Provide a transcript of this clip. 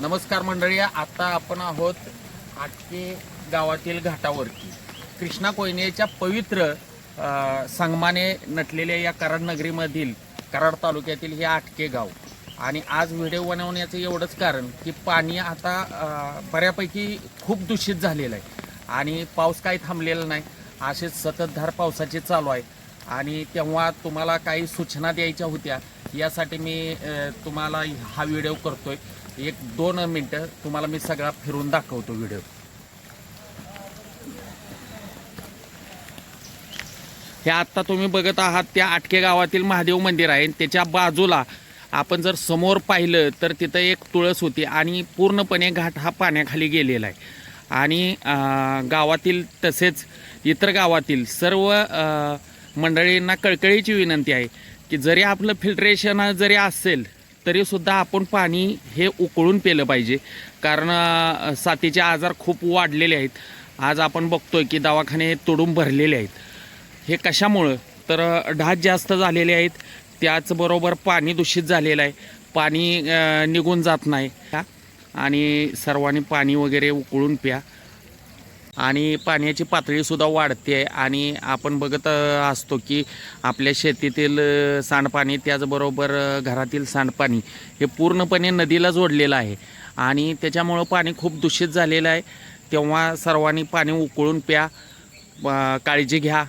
नमस्कार मंडळी आता आपण आहोत आटके गावातील घाटावरती. कृष्णा कोयनेच्या पवित्र संगमाने नटलेल्या या कराड नगरीमधील कराड तालुक्यातील हे आटके गाव. आणि आज व्हिडिओ बनवण्याचं एवढंच कारण की पाणी आता बऱ्यापैकी खूप दूषित झालेलं आहे. आणि पाऊस काही थांबलेला नाही. असेच सततधार पावसाचे चालू आहे. आणि तेव्हा तुम्हाला काही सूचना द्यायच्या होत्या. यासाठी मी तुम्हाला हा व्हिडिओ करतोय. एक दोन मिनटं तुम्हाला मी सगळा फिरून दाखवतो व्हिडिओ. हे आत्ता तुम्ही बघत आहात त्या आटके गावातील महादेव मंदिर आहे. त्याच्या बाजूला आपण जर समोर पाहिलं तर तिथं एक तुळस होती आणि पूर्णपणे घाट हा पाण्याखाली गेलेला आहे. आणि गावातील तसेच इतर गावातील सर्व मंडळींना कळकळीची विनंती आहे की जरी आपलं फिल्ट्रेशन जरी असेल तरीसुद्धा आपण पाणी हे उकळून पेलं पाहिजे. कारण साथीचे आजार खूप वाढलेले आहेत. आज आपण बघतोय की दवाखाने तोडून भरलेले आहेत. हे कशामुळं? तर ढास जास्त झालेले आहेत. त्याचबरोबर पाणी दूषित झालेलं आहे. पाणी निघून जात नाही. आणि सर्वांनी पाणी वगैरे उकळून प्या. आणि पाण्याची पातळीसुद्धा वाढते आणि आपण बघत असतो की आपल्या शेतीतील सांडपाणी त्याचबरोबर घरातील सांडपाणी हे पूर्णपणे नदीला जोडलेलं आहे. आणि त्याच्यामुळं पाणी खूप दूषित झालेलं आहे. तेव्हा सर्वांनी पाणी उकळून प्या काळजी घ्या.